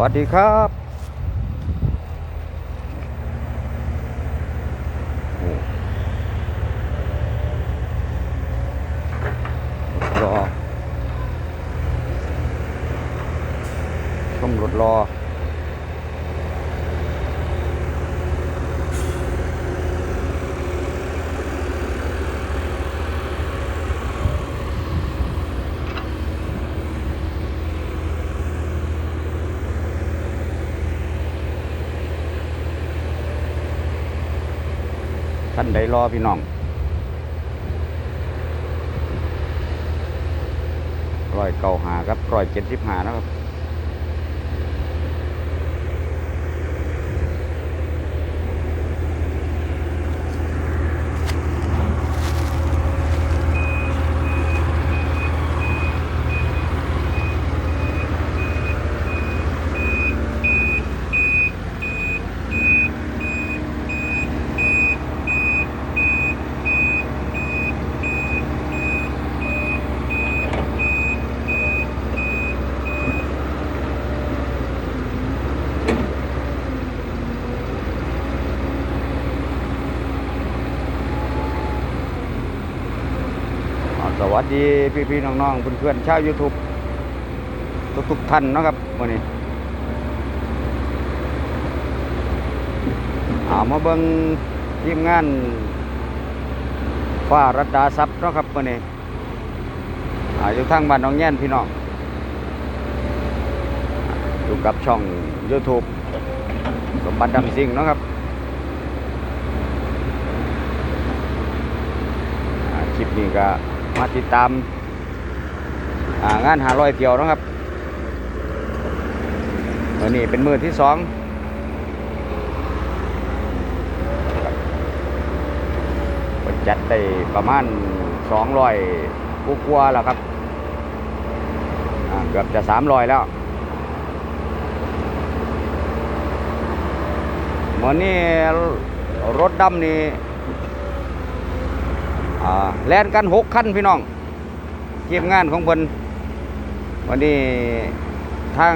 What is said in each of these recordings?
วัสดีครับโอ้รอชมรถรอ ท่านใดรอพี่น้องร้อยเก้าหาครับร้อยเจ็ดสิบหานะครับ ดีพี่พี่ๆน้องๆเพื่อนๆชาวยูทูบทุกๆท่านนะครับวันนี้อามาเบิงทีมงานฟ้ารัดดาซับเนาะครับวันนี้อาอยู่ทางบ้านน้องแย่นพี่น้องอยู่กับช่อง YouTube สมบัติดำซิงเนาะครับคลิปนี้ก็ มาติดตามางานหารอยเที่ยวนะครับวันนี้เป็นมือที่สองจัดได้ประมาณสองร้อยกว่าแล้วครับเกือบจะสามร้อยแล้ววันนี้รถดำนี่ แล่นกันหกคันพี่น้องทีมงานของเพิ่นวันนี้ทาง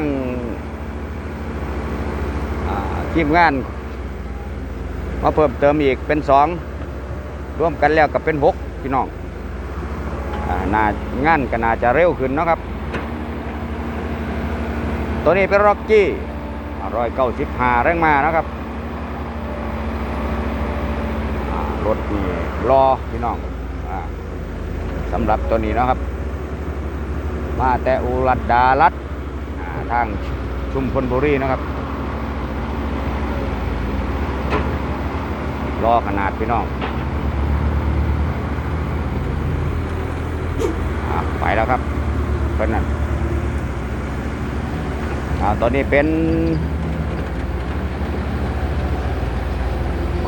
ทีมงาน มาเพิ่มเติมอีกเป็นสองร่วมกันแล้วก็เป็นหกพี่น้องอานางานก็น่าจะเร็วขึ้นนะครับ ตัวนี้เป็นร็อกกี้ร้อยเก้าสิบห้าแรงมานะครับรถนี่รอพี่น้อง สำหรับตัวนี้นะครับ มาแต่อุรัดดาลัดอ่าทางชุมพลบุรีนะครับรอขนาดพี่น้องอไปแล้วครับเป็นนั่นตอนนี้เป็น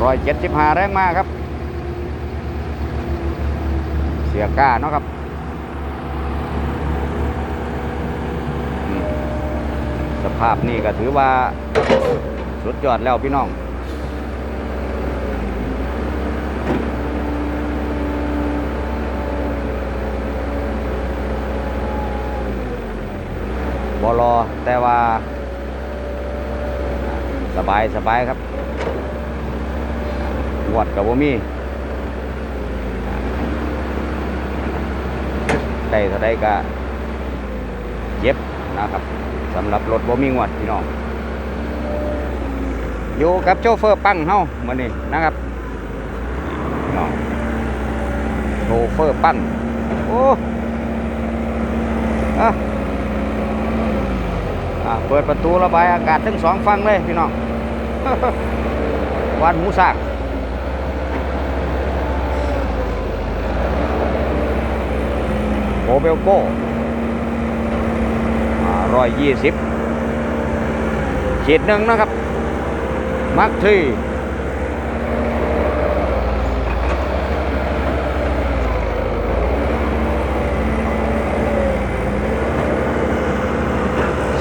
ร้อยเจ็ดสิบห้าแรงมากครับ เสียก้าเนาะครับสภาพนี่ก็ถือว่าสุดยอดแล้วพี่น้องบอรอแต่ว่า สบายสบายครับงวดกับว่มี ได้เท่าใดก็เจ็บนะครับสำหรับรถบ่มีงวดพี่น้องอยู่กับโชเฟอร์ปั้งเฮามื้อนี้นะครับน้องโชเฟอร์ปั้งโอ้อะอะเปิดประตูระบายอากาศทั้งสองฝั่งเลยพี่น้องวันหมูสาง โม เบลโก้ร้อยยี่สิบขีดหนึ่งนะครับ มักที่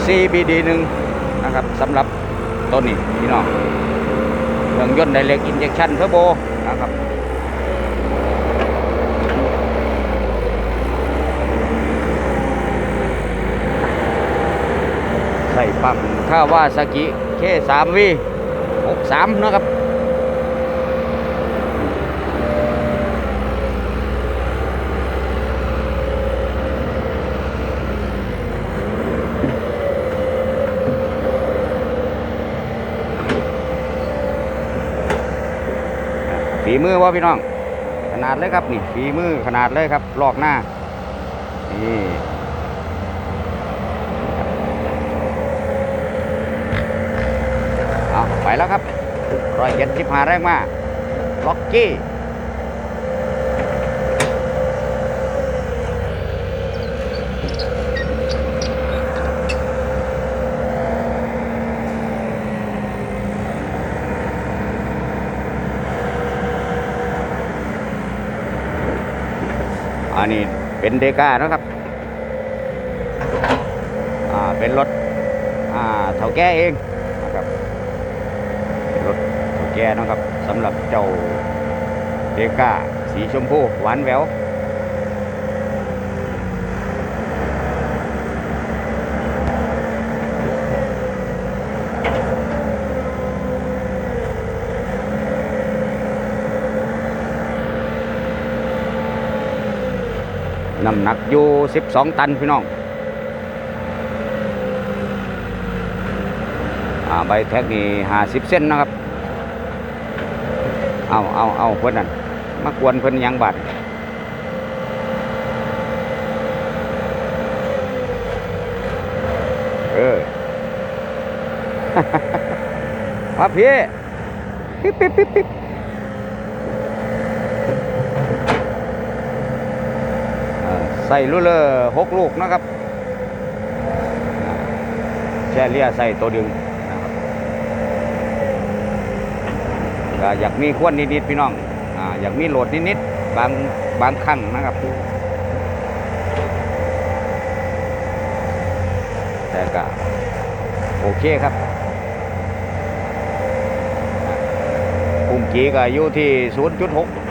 ซีบีดีหนึ่งนะครับสำหรับตัวนี้พี่น้องเครื่องยนต์ไดเรกอินเจคชั่นเทอร์โบนะครับ ใส่ ส่ ปั๊มคาวาซากิเคสามวีหกสามนะครับฝีมือว่าพี่น้อง ขนาดเลยครับนี่ฝีมือขนาดเลยครับลอกหน้านี่เอา ไปแล้วครับร้อยเจ็ดสิบห้าแรงมาล็อกกี้อันนี้เป็นเดก้านะครับ อ่า เป็นรถ อ่าเถ่าแก่เองนะครับเป็นรถเถ่า แกนะครับสำหรับเจ้าเดก้าสีชมพูหวานแววน้ำหนักอยู่ 12 ตันพี่น้องอใบแท็กนี่ห้าสิบเส้นนะครับ เอาเอาเอาเพื่อนนั่นมากวนเพื่อนยังบาดเออมาพี่ปิ๊บปิ๊บปิ๊บปิ๊บใส่ลูเลอหกลูกนะครับแช่เลียใส่ตัวดึงนะครับ ก็อยากมีควนนิดๆพี่น้องอ่าอยากมีโหลดนิดๆบางบางครั้งนะครับ แต่ก็โอเคครับปุ่มกีก็อยู่ที่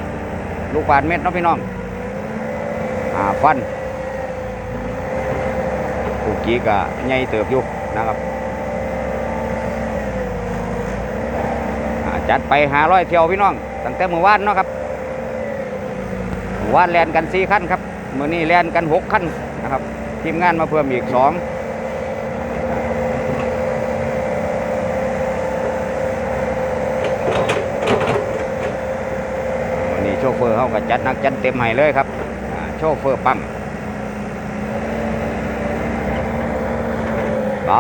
0.6 ลูกบาทเมตรเนาะพี่น้องอ่าฟันปุ่มกีก็ใหญ่เติบอยู่นะครับอ่า จัดไปหาร้อยเที่ยวพี่น้องตั้งแต่เมื่อวานเนาะครับเมื่อวานแลนกันสี่ขั้นครับเมื่อนี้แลนกันหกขั้นนะครับทีมงานมาเพิ่มอีกสองวันนี้โชเฟอร์เขาก็จัดนักจัดเต็มให้เลยครับโชเฟอร์ปั๊มไป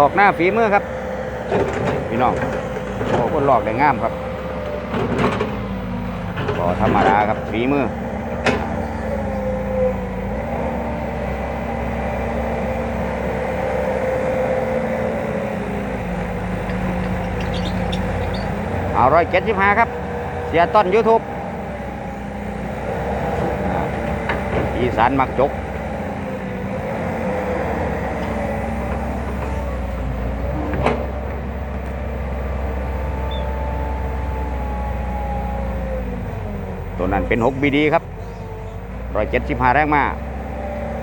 หลอกหน้าฝีมือครับ พี่น้องโอ้คนหลอกได้งามครับก็ธรรมดาครับฝีมือเอาร้อยเจ็ดสิบห้าครับ เสียต้นยูทูบอีสานมักจก ตัวนั้นเป็น6 BD ครับร้อยเจ็ดสิบห้าแรงมา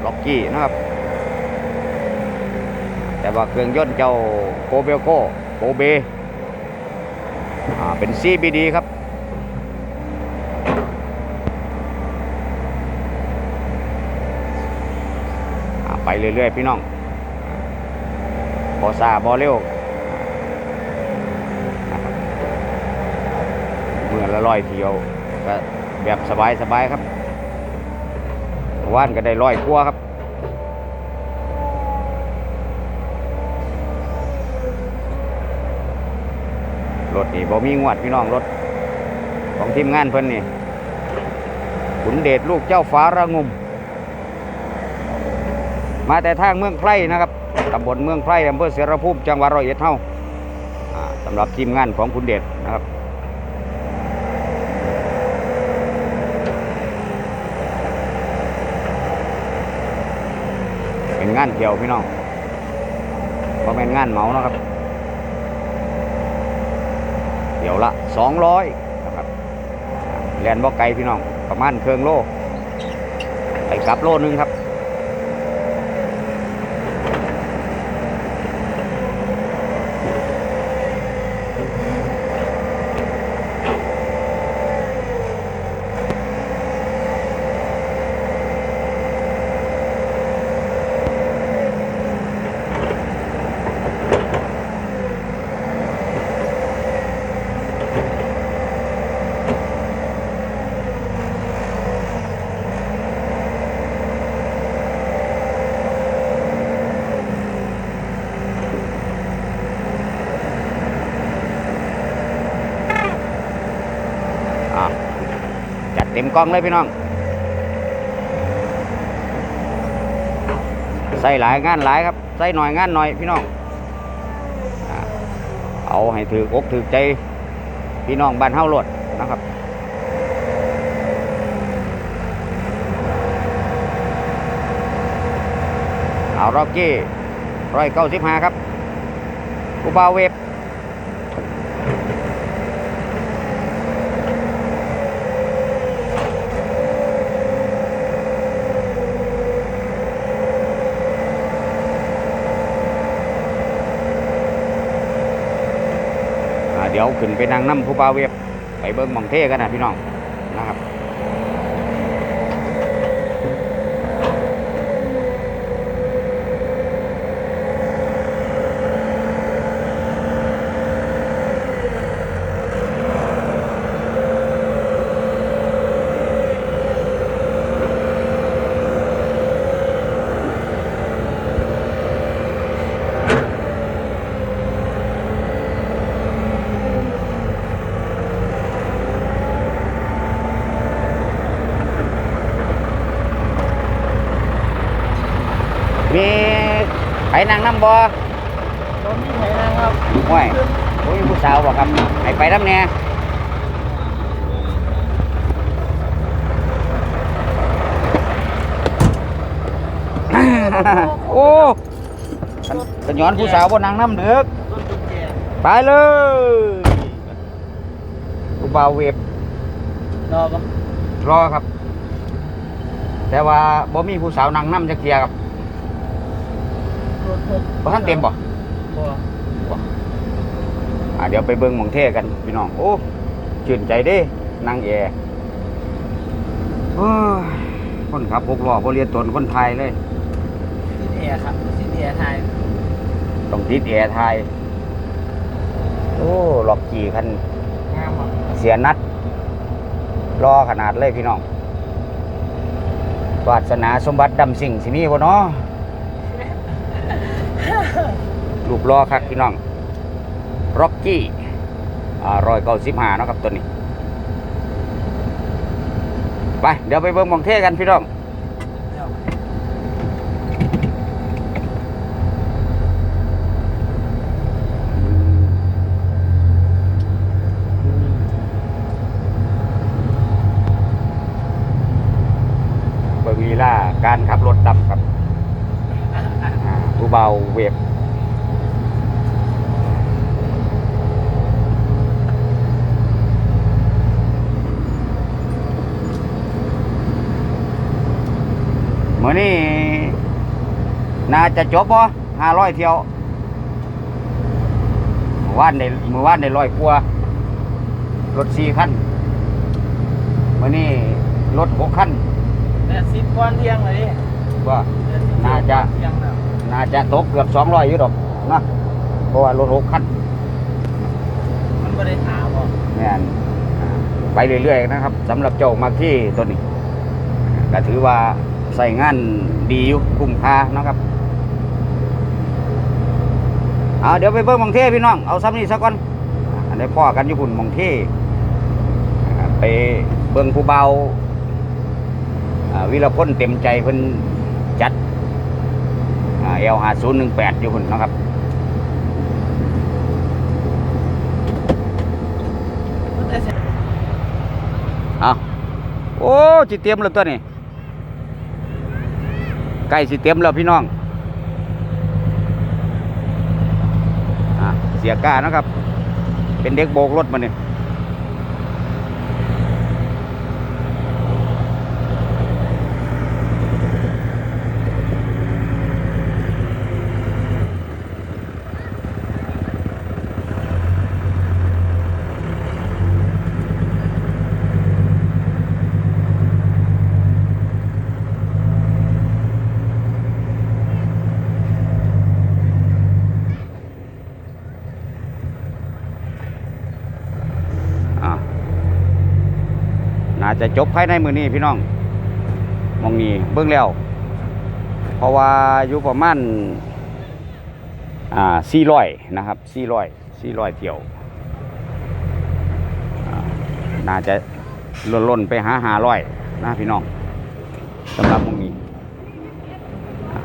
ล็อกกี้นะครับ แต่ว่าเครื่องยนต์เจ้าโกเบลโกโกเบเป็น CBD ครับไปเรื่อยๆพี่น้องบอซาบอเร็วเมื่อละร้อยเที่ยวก็ แบบสบายๆครับว่านก็ได้ร้อยกว่าครับ รถนี่บ่มีงวดพี่น้องรถ ของทีมงานเพิ่นนี่ขุนเดชลูกเจ้าฟ้าระงุม มาแต่ทางเมืองไพร่นะครับตำบลเมืองไพร่อำเภอเสรภูมิจังหวัดร้อยเอ็ดเฮาอ่าสำหรับทีมงานของขุนเดชนะครับ เป็นงานเกี่ยวพี่น้องเพราะเป็นงานเหมานะครับเดี๋ยวละสองร้อยนะครับแลนบ่ไกลพี่น้องประมาณเครื่องโลไปกลับโลนึงครับ กล้องเลยพี่น้องใส่หลายงานหลายครับใส่หน่อยงานหน่อยพี่น้องเอาให้ถือกอกถือใจพี่น้องบ้านเฮาโลดนะครับเอาร็อกกี้ร้อยเก้าสิบห้าครับกูบาวเวฟ ดี๋ยวขึ้นไปนั่งน้ำผู้ป่าเว็บไปเบิ้งมองเท่กันนะพี่น้องนะครับมี ไปนั่งน้ำบ่ตอนนี้ไหนนะครับห้วยโอ้ยผู้สาวบอกครับให้ไปน้ำเนี่ยโอ้กระย้อนผู้สาวบนนางน้ำเดือกต้นตุ๊กแกไปเลยผู้บ่าวเว็บรอปะรอครับ แต่ว่าบ่มีผู้สาวนางน้ำจะเคลียร์ครับรถรถ บ่ท่านเต็มบ่บ่อ่าเดี๋ยวไปเบิ่งหมองเท่กันพี่น้อง โอ้ชื่นใจเด้นางแอร์โอ้ยคนขับหกล้อบ่เรียนตนคนไทยเลย ซิดแอร์ครับซิดแอร์ไทยต้องติดแอร์ไทย โอ้หลอกกี่คัน งามอะเสียนัด รอขนาดเลยพี่น้องวาสนาสมบัติดำสิ่งสิมีบ่เนาะ รูปรอครับพี่น้องร็อกกี้อ่ารอยเก้าสิบห้าเนาะครับตัวนี้ ไป เดี๋ยวไปเบิ้งมองเท่กันพี่น้อง เดี๋ยว เบิ่งลีลาการขับรถดำครับอ่าผู้ เบาเวฟเมื่อนี้น่าจะจบบ่ห้าร้อยเที่ยวเมื่อวานในเมื่อวานในร้อยกว่ารถสี่คันเมื่อนี้รถหกคันแปดสิบก้อนเที่ยงเลยดิว่าแปดสิบน่าจะเที่ยงแล้ว น่าจะตกเกือบสองร้อยอยู่ดอกนะเพราะว่ารถหกคันมันไม่ได้ถามบ่แม่นอ่าไปเรื่อยๆนะครับสำหรับเจ้ามาที่ตัวนี้ก็ถือว่าใส่งานดีอยู่คุ้มค่านะครับเอาเดี๋ยวไปเบิ้งหมองเทพี่น้องเอาซ้ำนี่สักก่อนอันนี้พ่อกันอยู่หุ่นหมองเทอ่าไปเบิ้งผู้เบาอ่าวิรพลเต็มใจเพิ่นจัด เอลหาศูนย์หนึ่งแปดอยู่หุ่นนะครับเอาโอ้สิเตรียมแล้วตัวนี้ใกล้สิเตรียมแล้วพี่น้องอเสียก้านะครับ เป็นเด็กโบกรถมาเนี่ย จะจบภายในมือนี้พี่น้องมองนี้เบื้องแล้วเพราะว่าอยู่ประมาณอ่าสี่ร้อยนะครับสี่ร้อยสี่ร้อยเที่ยวน่าจะล่นล่นๆไปหาหาร้อยนะพี่น้องสำหรับมองนี้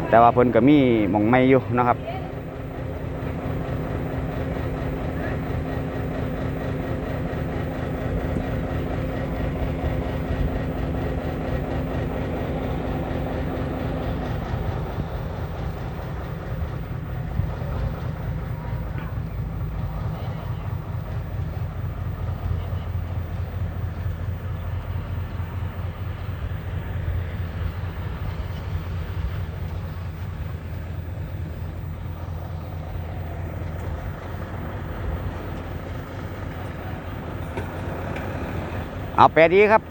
แต่ว่าเพิ่นก็มีมองไม่อยู่นะครับ เอาแปดดีครับ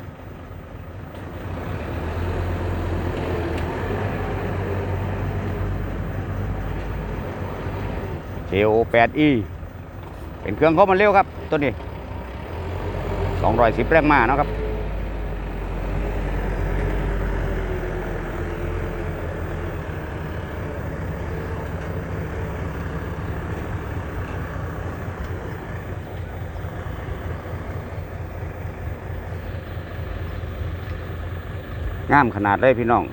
JO 8 E เป็นเครื่องเข้ามาเร็วครับ ตัวนี้ 210 แรงม้าเนาะครับ งามขนาดเลยพี่น้อง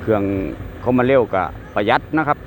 เครื่องเขามาเร็วกับประหยัดนะครับ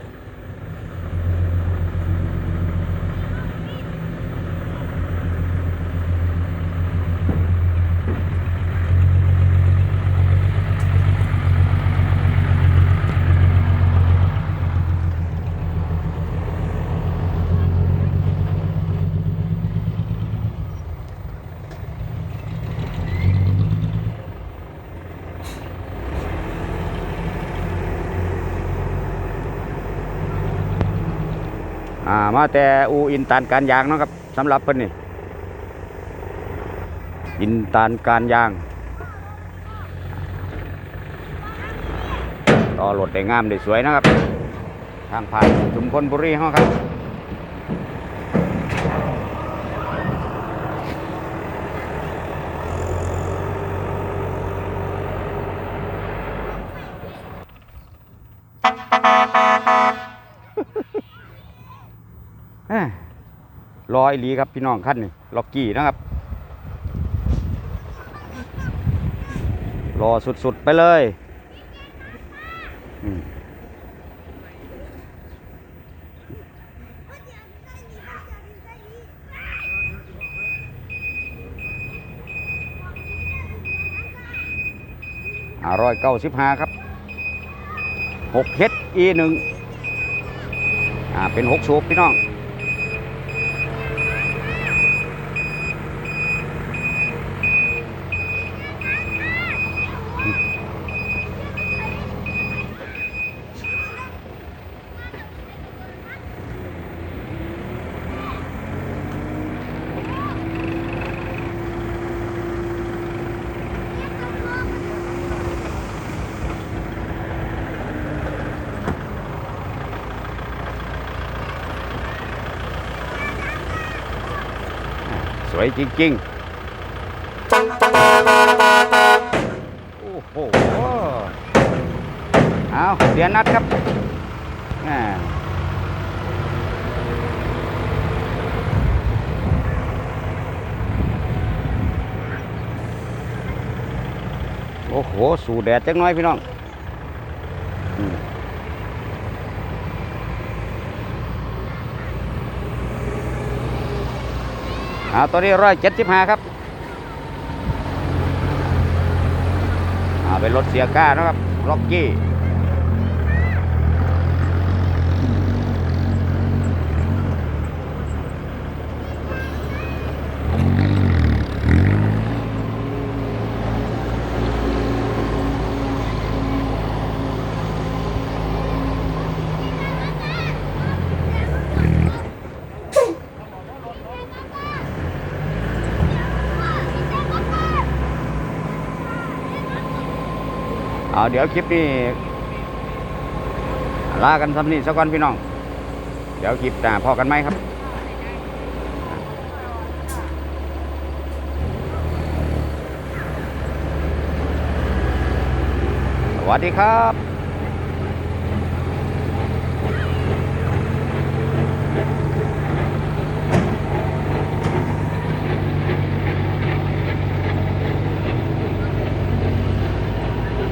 อ่ามาแต่อูอินตานการยางนะครับสำหรับเพิ่นนี่อินตานการยาง ต่อรถได้งามได้สวยนะครับ ทางผ่านชุมพลบุรีเฮาครับ รออีหลีครับพี่น้องขั้นนี่ล็อกกี้นะครับรอสุดๆไปเลยอืมอร่อยเก้าสิบห้าครับหกเฮ็ดอีหนึ่งอ่าเป็นหกสูบพี่น้อง ส วยจริงๆ โอ้โห เอาเดี๋ยวนัดครับแหม่โอ้โห สู่แดดจักหน้อยพี่น้อง เอาตัวนี้ร้อยเจ็ดสิบห้าครับเอาเป็นรถเสียก้านะครับ ล็อกกี้ เอาเดี๋ยวคลิปนี้ลากันสำนี้สักก่อนพี่น้อง เดี๋ยวคลิปหน้าพอกันไหมครับสวัสดีครับ